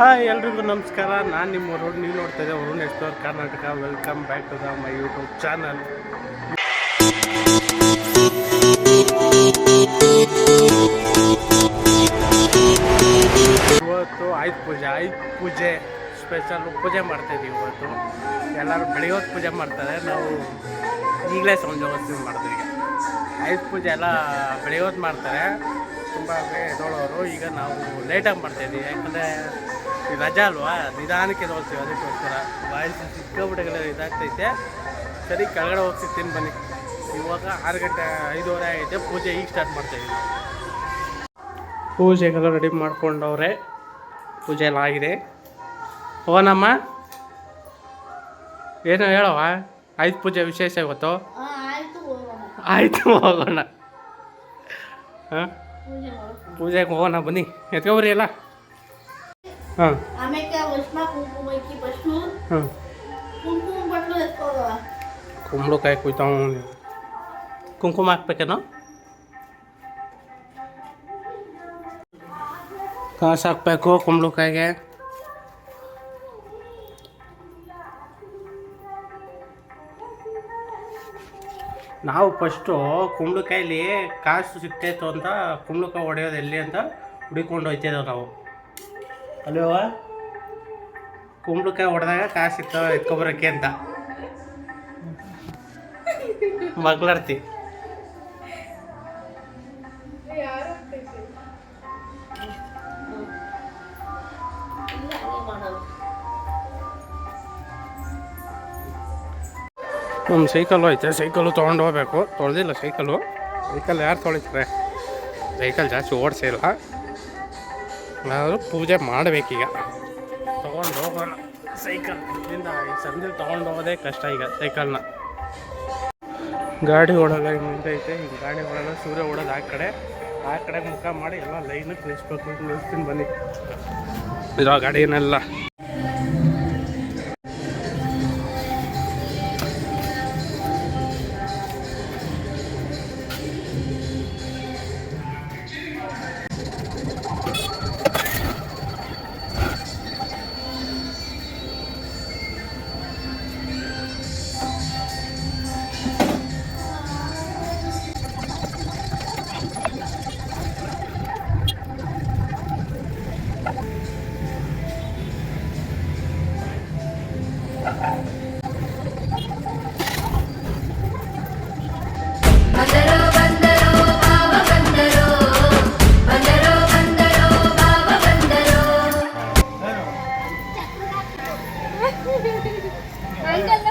Hi ಎಲ್ರಿಗೂ ನಮಸ್ಕಾರ. ನಾನು ನಿಮ್ಮ ವರುಣ್, ನೀವು ನೋಡ್ತಾ ಇದ್ದೆ Varun explore Karnataka. Welcome back to the my YouTube channel ಇವತ್ತು ಆಯುಧ ಪೂಜೆ ಆಯುಧ ಪೂಜೆ ಸ್ಪೆಷಲ್ ಪೂಜೆ ಮಾಡ್ತಾ ಇದೀವಿ ಇವತ್ತು. ಎಲ್ಲರೂ ಬೆಳಿಗ್ಗೆ ಪೂಜೆ ಮಾಡ್ತಾರೆ. ನಾವು ಈಗಲೇ ಸಂಜೆ ಹೊತ್ತು ಮಾಡ್ತೀವಿ ಈಗ. ಪೂಜೆ ಎಲ್ಲ ಹೊತ್ತು ಮಾಡ್ತಾರೆ. ತುಂಬ ಎದೋಳವರು ಈಗ ನಾವು ಲೇಟಾಗಿ ಮಾಡ್ತಾಯಿದ್ದೀವಿ ಯಾಕಂದರೆ ಈ ರಜಾ ಅಲ್ವಾ? ನಿಧಾನಕ್ಕೆ ನೋಡ್ತೀವಿ ಅದಕ್ಕೋಸ್ಕರ ವಾಯ್ಸ್ ಸಿಕ್ಕಾಬಿಟ್ಟೆಲ್ಲ ಇದಾಗ್ತೈತೆ. ಸರಿ ಕೆಳಗಡೆ ಹೋಗಿ ತಿನ್ ಬನ್ನಿ. ಇವಾಗ ಆರು ಗಂಟೆ ಐದುವರೆ ಆಗೈತೆ ಪೂಜೆ ಈಗ ಸ್ಟಾರ್ಟ್ ಮಾಡ್ತಾಯಿದ್ದೀವಿ ಪೂಜೆಗೆಲ್ಲ ರೆಡಿ ಮಾಡ್ಕೊಂಡವ್ರೆ. ಪೂಜೆ ಎಲ್ಲ ಆಗಿದೆ. ಹೋಗೋಣಮ್ಮ ಏನೋ ಹೇಳವ ಆಯ್ತು ಪೂಜೆ ವಿಶೇಷ ಇವತ್ತು? ಆಯ್ತು ಹೋಗೋಣ. ಹಾಂ. ಪೂಜೆಗೆ ಹೋಗೋಣ. ಬನ್ನಿ. ಎತ್ಕೊಬರಿ ಎಲ್ಲ. ಆಮೇಲೆ ಉಷ್ಣ ಕುಂಕುಮ ಇಕ್ಕಿ ಫಸ್ಟು ಹಾಂ. ಕುಂಕುಮ ಬಟ್ಲು ಎತ್ಕೋಗ ಕುಂಬಳಕಾಯಿ ಕುಯ್ತಾವ ಕುಂಕುಮ ಹಾಕ್ಬೇಕೇನೋ? ಕಾಸು ಹಾಕ್ಬೇಕು ಕುಂಬಳಕಾಯಿಗೆ ನಾವು ಫಸ್ಟು ಕುಂಬಳಕಾಯಲ್ಲಿ ಕಾಸು ಸಿಗ್ತಾಯಿತ್ತು ಅಂತ ಕುಂಬಳಕಾಯಿ ಹೊಡೆಯೋದು ಎಲ್ಲಿ ಅಂತ ಹುಡುಕೊಂಡು ಹೋಯ್ತಿದ್ದೇವೆ ನಾವು. ಅಲ್ವ ಕುಂಬಳಕಾಯಿ ಹೊಡೆದಾಗ ಕಾಸು ಸಿಗ್ತಾವೆ ಎತ್ಕೊಬರಕ್ಕೆ ಅಂತ. ಮಗ್ಲಾಡ್ತಿ. ನಮ್ಮ ಸೈಕಲ್ಲು ಐತೆ ಸೈಕಲ್ಲು ತೊಗೊಂಡು ಹೋಗ್ಬೇಕು. ತೊಳೆದಿಲ್ಲ ಸೈಕಲ್ಲು ಸೈಕಲ್ ಯಾರು ತೊಳಿತಾರೆ? ಸೈಕಲ್ ಜಾಸ್ತಿ ಓಡಿಸಿಲ್ಲ ನಾವು ಪೂಜೆ ಮಾಡಬೇಕೀಗ. ತೊಗೊಂಡು ಹೋಗೋಣ. ಸೈಕಲ್. ಈ ಸಂಜೆ ತೊಗೊಂಡು ಹೋಗೋದೇ ಕಷ್ಟ ಈಗ ಸೈಕಲ್ನ. ಗಾಡಿ ಓಡಲ್ಲ ಐತೆ ಈ ಗಾಡಿ ಓಡಲ್ಲ ಸೂರ್ಯ ಓಡೋದು ಆ ಕಡೆ. ಆ ಕಡೆ ಮುಖ ಮಾಡಿ ಎಲ್ಲ ಲೈನಿಗೆ ನಿಲ್ಲಿಸ್ಬೇಕು ನಿಲ್ಲಿಸ್ತೀನಿ ಬನ್ನಿ. ಇರೋ ಗಾಡಿನೆಲ್ಲ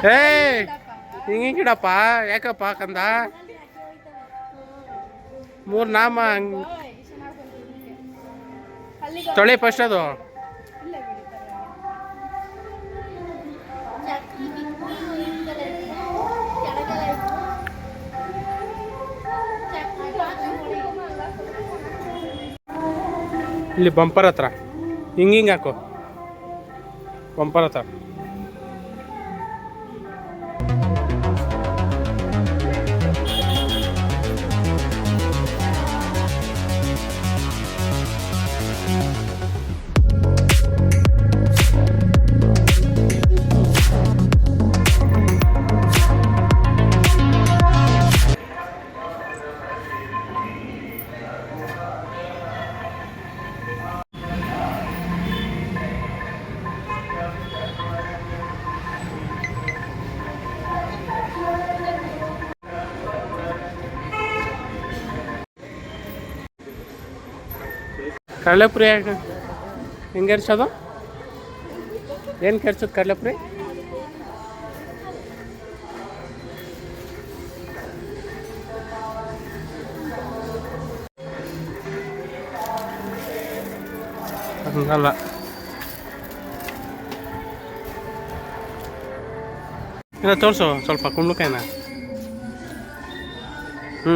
ಏ ಹಿಂಗೆ ಗಿಡಪ್ಪ ಯಾಕಪ್ಪ ಕಂದ? ಮೂರು ನಾಮ ತೊಳೆ ಫಸ್ಟ್ ಅದು. ಇಲ್ಲಿ ಬಂಪರ್ ಹತ್ರ. ಹಿಂಗೆ ಹಿಂಗೆ ಹಾಕು. ಬಂಪರ್ ಹತ್ರ. ಕಡಲೆಪುರಿ ಯಾಕೆ ಹೆಂಗೆ ಎರ್ಸೋದು ಏನು ಕೆರ್ಸೋದು ಕಡಲೆಪುರಿ ಹಂಗಲ್ಲ. ಇಲ್ಲ ತೋರಿಸು ಸ್ವಲ್ಪ ಕುಂಬಳಕಾಯಿನ. ಹ್ಞೂ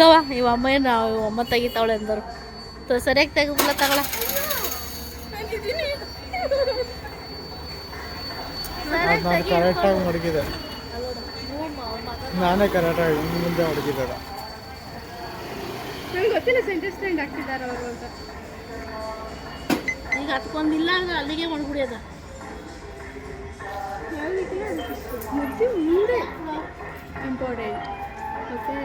ಹಿಡ್ಕವ ಇವ ಅಮ್ಮ ಏನು ಇವ ಅಮ್ಮ ತೆಗಿತಾವಳೆ ಅಂದರು. ತ- ಸರಿಯಾಗಿ ತೆಗಿಬಿಲ್ಲ ತಗೊಳ. ಕರೆಕ್ಟಾಗಿ ಮಡಗಿದೆ ನಾನೇ ಕರೆಕ್ಟಾಗಿ ಮುಂದೆ ಮಡಗಿದ್ದಾರೆ ನಂಗೆ ಗೊತ್ತಿಲ್ಲ ಸೆಂಟರ್ ಸ್ಟ್ಯಾಂಡ್ ಹಾಕ್ತಿದ್ದಾರೆ ಅವರು ಅಂತ. ಈಗ ಹತ್ಕೊಂಡಿಲ್ಲ ಅಂದ್ರೆ ಅಲ್ಲಿಗೆ ಮಾಡ್ಬಿಡ್ಯದ ಮುಂದೆ. ಇಂಪಾರ್ಟೆಂಟ್ ಓಕೆ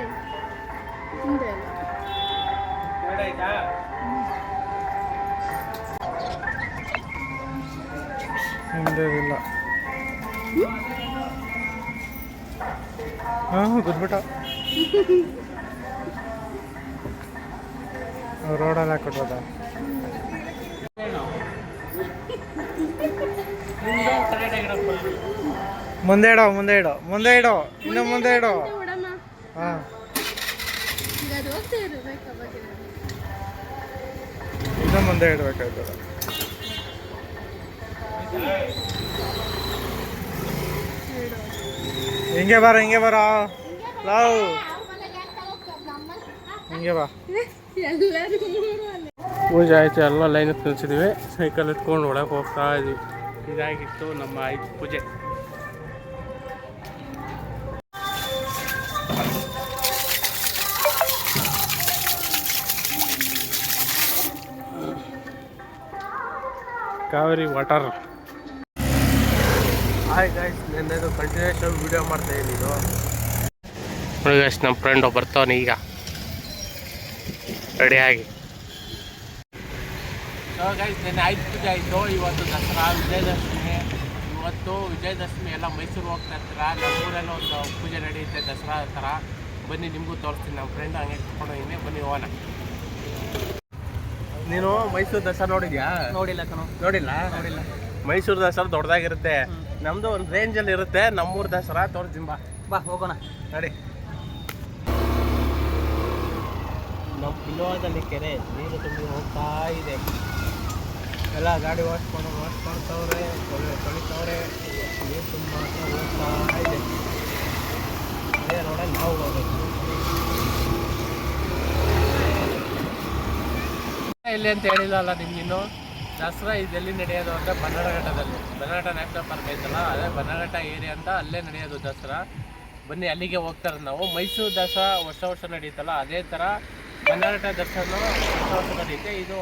ಮುಂದೆ ಇಲ್ಲ ಹಾಂ ಗುದ್ಬಿಟ್ಟ ರೋಡಲ್ಲಿ ಹಾಕ್ಬಿಟ್ರದ ಮುಂದೆ ಇಡೋ ಮುಂದೆ ಇಡೋ ಮುಂದೆ ಇಡೋ ಇನ್ನು ಮುಂದೆ ಇಡೋ. ಹಾಂ. ಹೋಗ್ತಾ ಇರಬೇಕು ಅವಾಗ ಇನ್ನು ಮುಂದೆ ಇಡಬೇಕಾಗ್ತದೆ ಹಿಂಗೆ ಬಾರ ಹಿಂಗೆ ಬಾರ ಲಾವ್ ಹಿಂಗೆ ಬಾ. ಎಲ್ಲರೂ ಅಲ್ಲೇ ಪೂಜೆ ಆಯ್ತು, ಎಲ್ಲ ಲೈನ್ ನಿಲ್ಸಿದ್ವಿ. ಸೈಕಲ್ ಎತ್ಕೊಂಡು ಒಳಗೆ ಹೋಗ್ತಾ ಇದ್ವಿ. ಇದಾಗಿತ್ತು ನಮ್ಮ ಆಯ್ತು ಪೂಜೆ. ಕಾವೇರಿ ವಾಟರ್. ಹಾಯ್ ಗಾಯ್ಸ್ ನಿನ್ನೆದು ಕಂಟಿನ್ಯೂಷನ್ ವಿಡಿಯೋ ಮಾಡ್ತಾ ಇದ್ದೀನಿ ಇದು. ನೋಡಿ ಗಾಯ್ಸ್ ನಮ್ಮ ಫ್ರೆಂಡ್ ಬರ್ತಾವನೆ ಈಗ. ರೆಡಿಯಾಗಿ ಸೊ ಗೈಸ್ ನೆನ್ನೆ ಆಯ್ತು ಪೂಜೆ ಆಯಿತು. ಇವತ್ತು ದಸರಾ ವಿಜಯದಶಮಿ. ಇವತ್ತು ವಿಜಯದಶಮಿ ಎಲ್ಲ ಮೈಸೂರು ಹೋಗ್ತಾ ಇರ್ತೀರ ನಮ್ಮೂರೆಲ್ಲ ಒಂದು ಪೂಜೆ ನಡೆಯುತ್ತೆ ದಸರಾ ಥರ ಬನ್ನಿ ನಿಮಗೂ ತೋರಿಸ್ತೀನಿ ನಮ್ಮ ಫ್ರೆಂಡ್ ಹಂಗೆ ಕರ್ಕೊಂಡು ಹೋಗಿನಿ ಬನ್ನಿ ಹೋಗೋಣ. ನೀನು ಮೈಸೂರು ದಸರಾ ನೋಡಿದ್ಯಾ? ನೋಡಿಲ್ಲ ಕಣೋ. ನೋಡಿಲ್ಲ? ನೋಡಿಲ್ಲ. ಮೈಸೂರು ದಸರಾ ದೊಡ್ಡದಾಗಿರುತ್ತೆ. ನಮ್ದು ಒಂದು ರೇಂಜಲ್ಲಿ ಇರುತ್ತೆ. ನಮ್ಮೂರು ದಸರಾ ತೋರಿಸ್ತೀನಿ ಬಾ ಬಾ ಹೋಗೋಣ. ನಡಿ. ನಮ್ಮ ಪಿಲ್ಲೋದಲ್ಲಿ ಕೆರೆ ನೀರು ತುಂಬಿ ಹೋಗ್ತಾ ಇದೆ. ಎಲ್ಲ ಗಾಡಿ ಓಡಿಸ್ಕೊಂಡು ಓಡಿಸ್ಕೊಳ್ತವ್ರೆ ತೊಳಿತವ್ರೆ ನೀರು ತುಂಬ ಹೋಗ್ತಾ ಇದೆ. ಅದೇ ರೋಡಲ್ಲಿ ನಾವು ಹೋಗ್ಬೇಕು ಎಲ್ಲಿ ಅಂತ ಹೇಳಿಲ್ಲ ಅಲ್ಲ ನಿಮ್ಗಿನ್ನು ದಸರಾ ಇದೆಲ್ಲಿ ನಡೆಯೋದು ಅಂದರೆ ಬನ್ನಡಘಟ್ಟದಲ್ಲಿ ಬನ್ನಘಟ್ಟ ನ್ಯಾಷನಲ್ ಪಾರ್ಕ್ ಐತಲ್ಲ, ಅದೇ ಬನ್ನಘಟ್ಟ ಏರಿಯಾ ಅಂತ ಅಲ್ಲೇ ನಡೆಯೋದು ದಸರಾ. ಬನ್ನಿ, ಅಲ್ಲಿಗೆ ಹೋಗ್ತಾರೆ ನಾವು. ಮೈಸೂರು ದಸರಾ ವರ್ಷ ವರ್ಷ ನಡೆಯುತ್ತಲ್ಲ ಅದೇ ಥರ ಬನ್ನಘಟ್ಟ ದಸರಾನು ವರ್ಷ ವರ್ಷ ನಡೆಯುತ್ತೆ ಇದು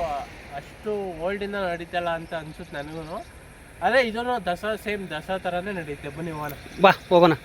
ಅಷ್ಟು ಓಲ್ಡಿಂದ ನಡೀತಲ್ಲ ಅಂತ ಅನ್ಸುತ್ತೆ ನನಗೂ. ಅದೇ ಇದೂ ದಸರಾ ಸೇಮ್ ದಸರಾ ಥರನೇ ನಡೆಯುತ್ತೆ ಬನ್ನಿ, ಹೋಗೋಣ. ಬಾ, ಹೋಗೋಣ.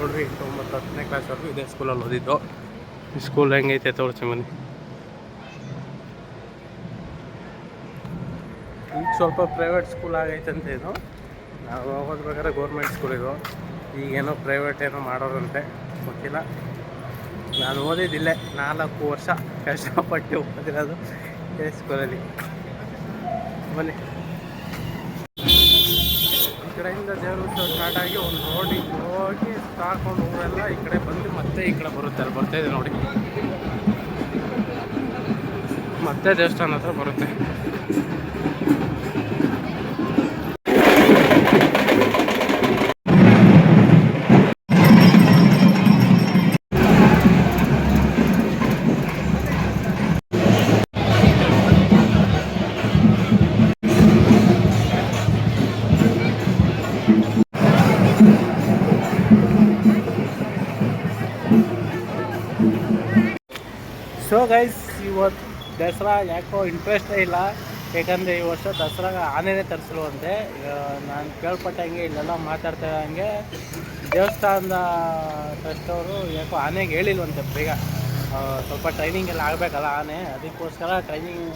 ತೋರಿಸ್ತೀನಿ ತೊಂಬತ್ತು ಹತ್ತನೇ ಕ್ಲಾಸ್ವರೆಗೂ ಇದೇ ಸ್ಕೂಲಲ್ಲಿ ಓದಿದ್ದು. ಈ ಸ್ಕೂಲ್ ಹೆಂಗೈತೆ ತೋರಿಸಿ ಬನ್ನಿ ಈಗ ಸ್ವಲ್ಪ ಪ್ರೈವೇಟ್ ಸ್ಕೂಲ್ ಅಂತ ಇದು ನಾವು ಹೋಗೋದು ಬೇಕಾದ್ರೆ ಗೌರ್ಮೆಂಟ್ ಸ್ಕೂಲ್ ಇದು. ಈಗೇನೋ ಪ್ರೈವೇಟ್ ಏನೋ ಮಾಡೋರಂತೆ, ಗೊತ್ತಿಲ್ಲ. ನಾನು ಓದಿದ್ದಿಲ್ಲೇ ನಾಲ್ಕು ವರ್ಷ ಕಷ್ಟಪಟ್ಟು ಓದಿರೋದು ಇದೇ ಸ್ಕೂಲಲ್ಲಿ ಬನ್ನಿ. ಕಡೆಯಿಂದ ದೇವರ ಸ್ಟಾರ್ಟ್ ಆಗಿ ಒಂದು ರೋಡಿಗೆ ಹೋಗಿ ತಾಕೊಂಡು ಊರೆಲ್ಲ ಈ ಕಡೆ ಬಂದು ಮತ್ತೆ ಈ ಕಡೆ ಬರುತ್ತೆ. ಬರ್ತಾ ಇದೆ ನೋಡಿ. ಮತ್ತೆ ದೇವಸ್ಥಾನ ಹತ್ರ ಬರುತ್ತೆ. ಗೈಸ್ ಇವತ್ತು ದಸರಾ ಯಾಕೋ ಇಂಟ್ರೆಸ್ಟೇ ಇಲ್ಲ. ಯಾಕಂದರೆ ಈ ವರ್ಷ ದಸರಾಗ ಆನೆನೇ ಅಂತೆ ನಾನು ಕೇಳ್ಪಟ್ಟಂಗೆ ಇಲ್ಲೆಲ್ಲ ಮಾತಾಡ್ತಾ ಇದ್ದಂಗೆ ದೇವಸ್ಥಾನದ ಟ್ರಸ್ಟವರು ಯಾಕೋ ಆನೆಗೆ ಹೇಳಿಲ್ವಂತೆ ಬೇಗ. ಸ್ವಲ್ಪ ಟ್ರೈನಿಂಗ್ ಎಲ್ಲ ಆಗಬೇಕಲ್ಲ ಆನೆ, ಅದಕ್ಕೋಸ್ಕರ ಟ್ರೈನಿಂಗ್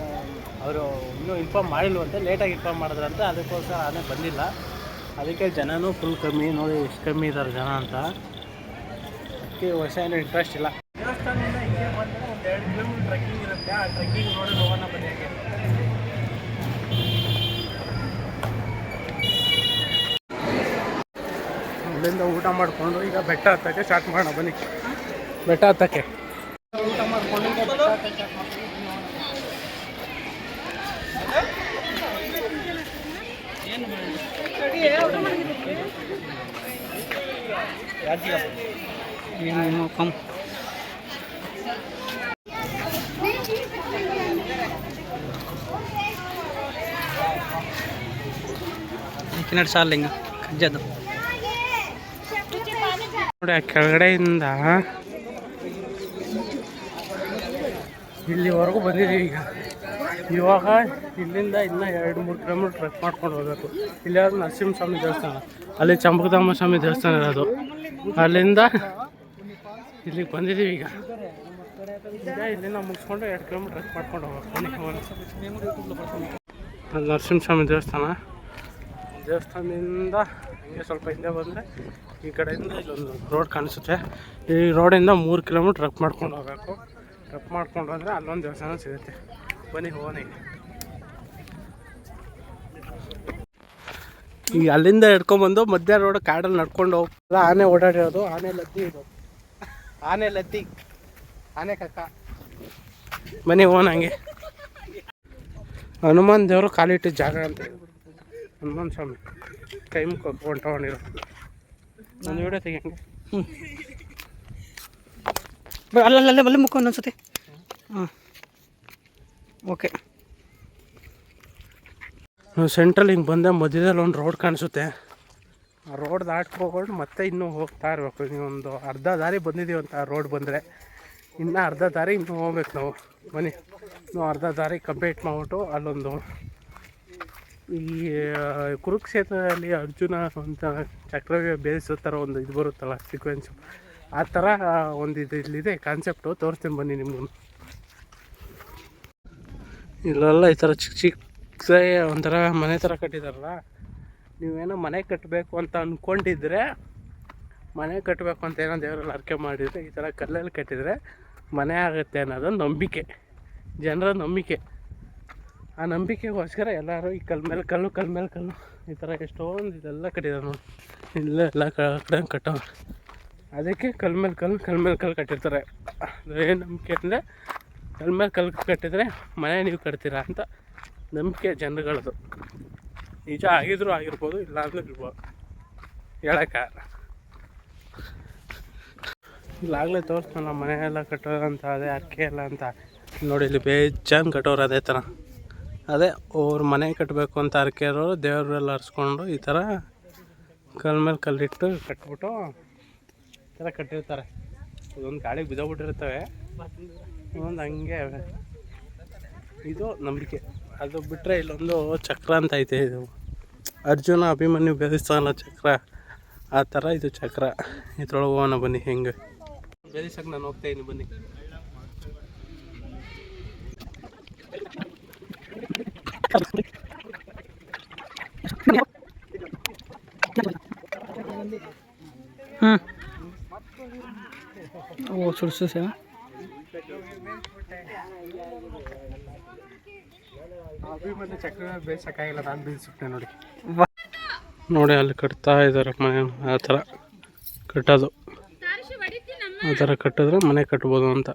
ಅವರು ಇನ್ನೂ ಇನ್ಫಾರ್ಮ್ ಮಾಡಿಲ್ವಂತೆ ಲೇಟಾಗಿ ಇನ್ಫಾರ್ಮ್ ಮಾಡಿದ್ರಂತೆ, ಅದಕ್ಕೋಸ್ಕರ ಆನೆ ಬಂದಿಲ್ಲ. ಅದಕ್ಕೆ ಜನನೂ ಫುಲ್ ಕಮ್ಮಿ, ನೋಡಿ ಎಷ್ಟು ಕಮ್ಮಿ ಇದ್ದಾರೆ ಜನ ಅಂತ. ಅದಕ್ಕೆ ವರ್ಷ ಏನೂ ಇಂಟ್ರೆಸ್ಟ್ ಇಲ್ಲ. ಟ್ರೆಕ್ಕಿಂಗ್ ನೋಡಿ ಹೋಗೋಣ ಬನ್ನಿ ಹಾಗೆ. ಅಲ್ಲಿಂದ ಊಟ ಮಾಡಿಕೊಂಡು ಈಗ ಬೆಟ್ಟ ಹತ್ತಕ್ಕೆ ಸ್ಟಾರ್ಟ್ ಮಾಡೋಣ ಬನ್ನಿ. ಬೆಟ್ಟ ಹತ್ತಕ್ಕೆ. ಊಟ ಮಾಡಿಕೊಂಡು ಈಗ ಬೆಟ್ಟ ಹತ್ತಕ್ಕೆ ಏನು ಮಾಡ್ತೀವಿ. ಕಿನ್ನಡ್ ಸಾಲ ಹಿಂಗ ಕಜ್ಜದು ನೋಡಿ ಆ ಕೆಳಗಡೆಯಿಂದ ಇಲ್ಲಿವರೆಗೂ ಬಂದಿದ್ದೀವಿ ಈಗ. ಇವಾಗ ಇಲ್ಲಿಂದ ಇನ್ನೂ ಎರಡು ಮೂರು ಕಿಲೋಮೀಟ್ರ್ ಟ್ರೆಕ್ ಮಾಡ್ಕೊಂಡು ಹೋಗಬೇಕು ಇಲ್ಲಿ ಯಾವ್ದು ನರಸಿಂಹಸ್ವಾಮಿ ದೇವಸ್ಥಾನ. ಅಲ್ಲಿ ಚಂಪಕಧಾಮ ಸ್ವಾಮಿ ದೇವಸ್ಥಾನ ಇರೋದು. ಅಲ್ಲಿಂದ ಇಲ್ಲಿಗೆ ಬಂದಿದ್ದೀವಿ ಈಗ. ಇಲ್ಲಿಂದ ಮುಗಿಸ್ಕೊಂಡು ಎರಡು ಕಿಲೋಮೀಟ್ರ್ ಟ್ರೆಕ್ ಮಾಡ್ಕೊಂಡು ಹೋಗ್ಬೇಕು. ನರಸಿಂಹಸ್ವಾಮಿ ದೇವಸ್ಥಾನ. ದೇವಸ್ಥಾನದಿಂದ ಹಂಗೆ ಸ್ವಲ್ಪ ಹಿಂದೆ ಬಂದರೆ ಈ ಕಡೆಯಿಂದ ಇಲ್ಲೊಂದು ರೋಡ್ ಕಾಣಿಸುತ್ತೆ. ಈ ರೋಡಿಂದ ಮೂರು ಕಿಲೋಮೀಟ್ರ್ ಟ್ರಕ್ ಮಾಡ್ಕೊಂಡು ಹೋಗಬೇಕು. ಟ್ರಕ್ ಮಾಡ್ಕೊಂಡು ಹೋದರೆ ಅಲ್ಲೊಂದು ದೇವಸ್ಥಾನ ಸಿಗುತ್ತೆ. ಬನ್ನಿ ಹೋಗಿ ಈ ಅಲ್ಲಿಂದ ಹಿಡ್ಕೊಂಬಂದು ಮಧ್ಯ ರೋಡ್ ಕಾಡಲ್ಲಿ ನಡ್ಕೊಂಡು ಹೋಗ್ತಾರೆ ಆನೆ ಓಡಾಡಿರೋದು, ಆನೆ ಲದ್ದಿ ಇದು. ಆನೆ ಲತ್ತಿ ಆನೆ ಕಕ್ಕ. ಬನ್ನಿ, ಹೋಗೋಣ ಹಂಗೆ. ಹನುಮಾನ್ ದೇವರು ಕಾಲಿಟ್ಟಿದ್ದ ಜಾಗ ಅಂತ ಹನುಮಾನ್ ಸ್ವಾಮಿ ಕೈ ಮುಖ ತೊಗೊಂಡಿರೋ. ನಾನು ವಿಡಿಯೋ ತೆಗಿಯಂಗೆ ಹ್ಞೂ ಅಲ್ಲಲ್ಲೇ ಬಲ್ಲ ಮುಖ ಒಂದೊಂದ್ಸತಿ ಹಾಂ. ಓಕೆ ಸೆಂಟ್ರಲ್ ಹಿಂಗೆ ಬಂದೆ ಮಧ್ಯದಲ್ಲಿ ಒಂದು ರೋಡ್ ಕಾಣಿಸುತ್ತೆ. ಆ ರೋಡ್ ದಾಟ್ಕೊಂಡು ಮತ್ತೆ ಇನ್ನೂ ಹೋಗ್ತಾ ಇರಬೇಕು. ನೀವು ಒಂದು ಅರ್ಧ ದಾರಿ ಬಂದಿದ್ದೀವಿ ಅಂತ ಆ ರೋಡ್ ಬಂದರೆ. ಇನ್ನೂ ಅರ್ಧ ದಾರಿ ಇನ್ನೂ ಹೋಗ್ಬೇಕು ನಾವು. ಬನ್ನಿ. ನಾವು ಅರ್ಧ ದಾರಿ ಕಂಪ್ಲೀಟ್ ಮಾಡಿಬಿಟ್ಟು ಅಲ್ಲೊಂದು ಈ ಕುರುಕ್ಷೇತ್ರದಲ್ಲಿ ಅರ್ಜುನ ಅಂತ ಚಕ್ರವ್ಯೂಹ ಬೇಯಿಸೋ ಥರ ಒಂದು ಇದು ಬರುತ್ತಲ್ಲ ಸೀಕ್ವೆನ್ಸು ಆ ಥರ ಒಂದು ಇದು ಇಲ್ಲಿದೆ ಕಾನ್ಸೆಪ್ಟು ತೋರಿಸ್ತೀನಿ ಬನ್ನಿ ನಿಮ್ಗೂ. ಇಲ್ಲೆಲ್ಲ ಈ ಥರ ಚಿಕ್ಕ ಚಿಕ್ಕ ಒಂಥರ ಮನೆ ಥರ ಕಟ್ಟಿದಾರಲ್ಲ. ನೀವೇನೋ ಮನೆ ಕಟ್ಟಬೇಕು ಅಂತ ಅಂದ್ಕೊಂಡಿದ್ರೆ ಮನೆ ಕಟ್ಟಬೇಕು ಅಂತ ಏನೋ ದೇವರಲ್ಲಿ ಅರ್ಕೆ ಮಾಡಿದರೆ ಈ ಥರ ಕಲ್ಲಲ್ಲಿ ಕಟ್ಟಿದರೆ ಮನೆ ಆಗುತ್ತೆ ಅನ್ನೋದು ನಂಬಿಕೆ. ಜನರ ನಂಬಿಕೆ. ಆ ನಂಬಿಕೆಗೋಸ್ಕರ ಎಲ್ಲರೂ ಈ ಕಲ್ ಮೇಲೆ ಕಲ್ಲು ಕಲ್ ಮೇಲೆ ಕಲ್ಲು, ಈ ಥರ ಎಷ್ಟೊಂದು ಇದೆಲ್ಲ ಕಟ್ಟಿದ್ದಾರೆ ನೋಡಿ. ಇಲ್ಲ ಎಲ್ಲ ಕಡೆ ಕಟ್ಟೋ ಅದಕ್ಕೆ ಕಲ್ ಮೇಲೆ ಕಲ್ಲು ಕಲ್ ಮೇಲೆ ಕಲ್ಲು ಕಟ್ಟಿರ್ತಾರೆ. ಏನು ನಂಬಿಕೆ ಅಂದರೆ ಕಲ್ ಮೇಲೆ ಕಲ್ ಕಟ್ಟಿದರೆ ಮನೆ ನೀವು ಕಟ್ತೀರಾ ಅಂತ ನಂಬಿಕೆ ಜನಗಳದು. ನಿಜ ಆಗಿದ್ರು ಆಗಿರ್ಬೋದು, ಇಲ್ಲ ಅಂದ್ರೂ ಇರ್ಬೋದು. ಹೇಳಕ್ಕ? ಇಲ್ಲಾಗಲೇ ತೋರಿಸ್ತಾನ ಮನೆ ಎಲ್ಲ ಕಟ್ಟೋದಂತ ಅದೇ ಅಕ್ಕಿ ಎಲ್ಲ ಅಂತ. ನೋಡಿ, ಇಲ್ಲಿ ಬೇಜಾನ್ ಕಟ್ಟೋರು ಅದೇ ಥರ ಅದೇ ಅವ್ರ ಮನೆ ಕಟ್ಟಬೇಕು ಅಂತ ಹರಕೆ ಇರೋರು ಮೇಲೆ ಹರಿಸ್ಕೊಂಡು ಈ ಥರ ಕಲ್ ಮೇಲೆ ಕಲ್ಲಿಟ್ಟು ಕಟ್ಬಿಟ್ಟು ಈ ಥರ ಕಟ್ಟಿರ್ತಾರೆ. ಇದೊಂದು ಗಾಳಿಗೆ ಬಿದ್ದೋಗ್ಬಿಟ್ಟಿರ್ತವೆ. ಒಂದು ಹಂಗೆ ಇದು ನಂಬಿಕೆ. ಅದು ಬಿಟ್ಟರೆ ಇಲ್ಲೊಂದು ಚಕ್ರ ಅಂತ ಐತೆ ಇದು. ಅರ್ಜುನ ಅಭಿಮನ್ಯು ಬೆಳೆಸ್ತಾನಲ್ಲ ಚಕ್ರ. ಆ ಥರ ಇದು ಚಕ್ರ. ಇದ್ರೊಳಗೆ ಹೋಗೋಣ ಬನ್ನಿ ಹೆಂಗೆ. ಬೆದಿಸಕ್ಕೆ ನಾನು ಹೋಗ್ತಾಯಿದ್ದೀನಿ ಬನ್ನಿ. ಓ ಸುಡ್ಸು ಸೇವ ನೋಡಿ. ನೋಡಿ ಅಲ್ಲಿ ಕಟ್ತಾ ಇದ್ದಾರೆ ಮನೆ ಆ ಥರ. ಕಟ್ಟೋದು. ಆ ಥರ ಕಟ್ಟಿದ್ರೆ ಮನೆ ಕಟ್ಬೋದು ಅಂತ.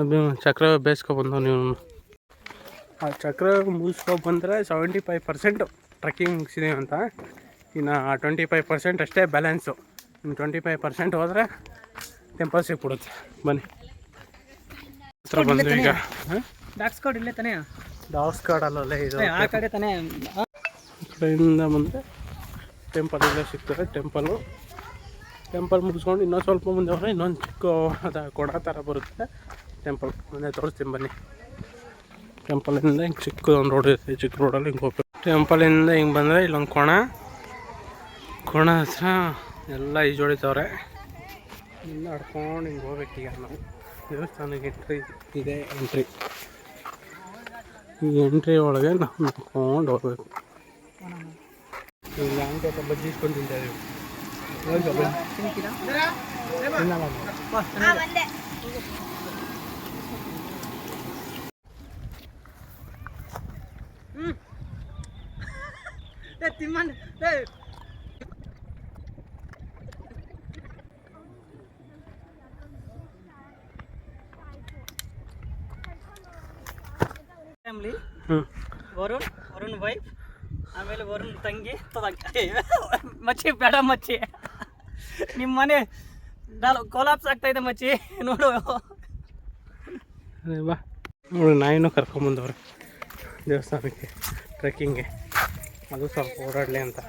ಅಭಿ ಚಕ್ರ ಬೇಯಿಸ್ಕೊಬಂದು ನೀವು. ಆ ಚಕ್ರ ಮುಗಿಸ್ಕೊಬಂದ್ರೆ ಸೆವೆಂಟಿ ಫೈವ್ ಪರ್ಸೆಂಟ್ ಟ್ರೆಕ್ಕಿಂಗ್ ಮುಗಿಸಿದೀವಿ ಅಂತ. ಇನ್ನು ಟ್ವೆಂಟಿ ಫೈವ್ ಪರ್ಸೆಂಟ್ ಅಷ್ಟೇ ಬ್ಯಾಲೆನ್ಸು ಇನ್ನು ಟ್ವೆಂಟಿ ಫೈವ್ ಪರ್ಸೆಂಟ್ ಹೋದರೆ ಟೆಂಪಲ್ ಸಿಕ್ಬಿಡುತ್ತೆ ಬನ್ನಿ. ಹತ್ರ ಬಂದ್ವಿ ಈಗ. ಡಾಕ್ಸ್ ಕಾರ್ಡ್ ಇಲ್ಲೇ ತಾನೇ? ಡಾಕ್ಸ್ ಕಾರ್ಡ್ ಅಲ್ಲಲ್ಲೇ ಇದು. ಆ ಕಡೆ ತಾನೇ? ಈ ಕಡೆಯಿಂದ ಮುಂದೆ ಟೆಂಪಲ್ ಇಲ್ಲೇ ಸಿಗ್ತದೆ ಟೆಂಪಲು ಟೆಂಪಲ್ ಮುಗಿಸ್ಕೊಂಡು ಇನ್ನೊಂದು ಸ್ವಲ್ಪ ಮುಂದೆ ಹೋದರೆ ಇನ್ನೊಂದು ಚಿಕ್ಕ ಅದು ಕೊಡ ಥರ ಬರುತ್ತೆ. ಟೆಂಪಲ್ ಮುಂದೆ ತೋರಿಸ್ತೀನಿ ಬನ್ನಿ. ಟೆಂಪಲಿಂದ ಹಿಂಗೆ ಒಂದು ರೋಡ್ ಇರುತ್ತೆ ಚಿಕ್ಕ ರೋಡಲ್ಲಿ ಹಿಂಗೆ ಹೋಗ್ಬೇಕು. ಟೆಂಪಲಿಂದ ಹಿಂಗೆ ಬಂದರೆ ಇಲ್ಲೊಂದು ಕೋಣ. ಕೋಣ ಹತ್ರ ಎಲ್ಲ ಈಜೊಡಿತವ್ರೆ ಇನ್ನು ನಡ್ಕೊಂಡು ಹಿಂಗೆ ಹೋಗ್ಬೇಕೀಗ ನಾವು. ದೇವಸ್ಥಾನಕ್ಕೆ ಎಂಟ್ರಿ ಇದೆ ಎಂಟ್ರಿ ಈ ಎಂಟ್ರಿ ಒಳಗೆ ನಾವು ನಡ್ಕೊಂಡು ಹೋಗ್ಬೇಕು. ಇಲ್ಲಿ ಅಂತ ಬಜ್ಜಿ ಇಸ್ಕೊಂಡು ತಿಂತಾಯಿದ್ದೀವಿ ಫ್ಯಾಮ್ಲಿ. ವರುಣ್ ವರುಣ್ ವೈಫ್ ಆಮೇಲೆ ವರುಣ್ ತಂಗಿ ಮಚ್ಚಿ ಬೇಡ ಮಚ್ಚಿ. ನಿಮ್ಮ ಮನೆ ಕೊಲಾಪ್ಸ್ ಆಗ್ತಾ ಇದೆ ಮಚ್ಚಿ. ನೋಡು. ಬಾ. ನೋಡು ನಾಯಿನೂ ಕರ್ಕೊಂಬಂದವ್ರು ದೇವಸ್ಥಾನಕ್ಕೆ ಟ್ರೆಕ್ಕಿಂಗ್ಗೆ ಅದು ಸ್ವಲ್ಪ ಓಡಾಡಲಿ ಅಂತ.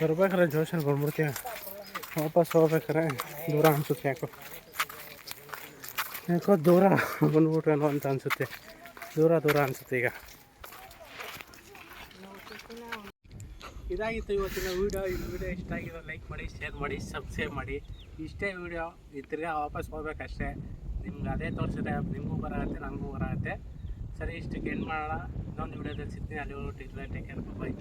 ಬರ್ಬೇಕಾರೆ ಜೋಶಲ್ಲಿ ಬಂದ್ಬಿಡ್ತೀವಿ ವಾಪಸ್ ಹೋಗ್ಬೇಕಾರೆ ದೂರ ಅನಿಸುತ್ತೆ ಯಾಕೋ. ಯಾಕೋ ದೂರ ಬಂದ್ಬಿಟ್ರೇನೋ ಅಂತ ಅನಿಸುತ್ತೆ. ದೂರ ದೂರ ಅನಿಸುತ್ತೆ ಈಗ. ಇದಾಗಿತ್ತು ಇವತ್ತಿನ ವೀಡಿಯೋ. ಈ ವಿಡಿಯೋ ಇಷ್ಟ ಆಗಿರೋ ಲೈಕ್ ಮಾಡಿ, ಶೇರ್ ಮಾಡಿ, ಸಬ್ಸ್ಕ್ರೈಬ್ ಮಾಡಿ. ಇಷ್ಟೇ ವೀಡಿಯೋ ಈ ತಿರ್ಗಾ ವಾಪಸ್ ಹೋಗ್ಬೇಕಷ್ಟೇ. ನಿಮ್ಗೆ ಅದೇ ತೋರಿಸಿದೆ. ನಿಮಗೂ ಬರಾಗುತ್ತೆ ನನಗೂ ಬರಾಗುತ್ತೆ ಸರಿ ಇಷ್ಟಕ್ಕೆ ಎಂಡ್ ಮಾಡೋಣ. ಇನ್ನೊಂದು ವಿಡಿಯೋದಲ್ಲಿ ಸಿಗ್ತೀನಿ. ಅಲ್ಲಿ ಟೇಕ್ ಕೇರ್ ಬಾಯ್